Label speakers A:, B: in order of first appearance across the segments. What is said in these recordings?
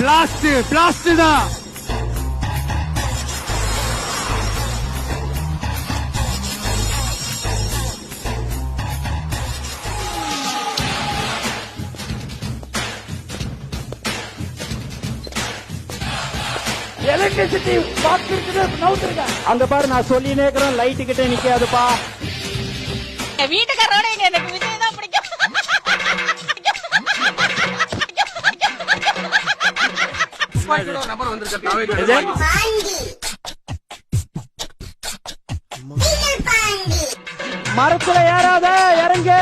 A: Blast blast தான்
B: electricity அங்க பாரு நான் சொல்லினே இருக்கிறேன். லைட் கிட்ட நிக்காதுப்பா.
C: வீட்டுக்காரோட இங்க
B: மரத்துல ஏறாத இறங்கு.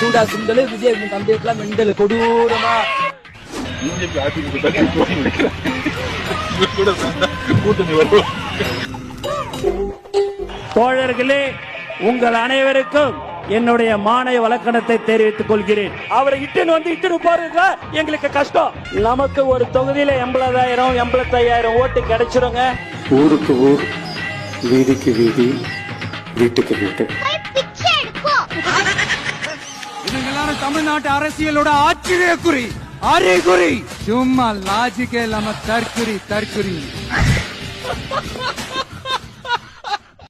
B: சூடா சுண்டலு விஜய் தம்பிக்கெல்லாம் மெண்டல் கொடூரமா. தோழர்களே உங்கள் அனைவருக்கும் என்னுடைய மானிய வழக்கணத்தை தெரிவித்துக் கொள்கிறேன். அவரை இட்டுன்னு வந்து இட்டுன்னு போறதுல எங்களுக்கு கஷ்டம். நமக்கு ஒரு தொகுதியில எண்பதாயிரம் எண்பத்தையாயிரம் ஓட்டு கிடைச்சிருங்க.
D: ஊருக்கு ஊர் வீதிக்கு வீதி வீட்டுக்கு வீட்டு.
A: எல்லாரும் தமிழ்நாட்டு அரசியலோட ஆச்சரிய குறி అరే గురి చుమ్మా లాజికే లమ తర్కురి తర్కురి.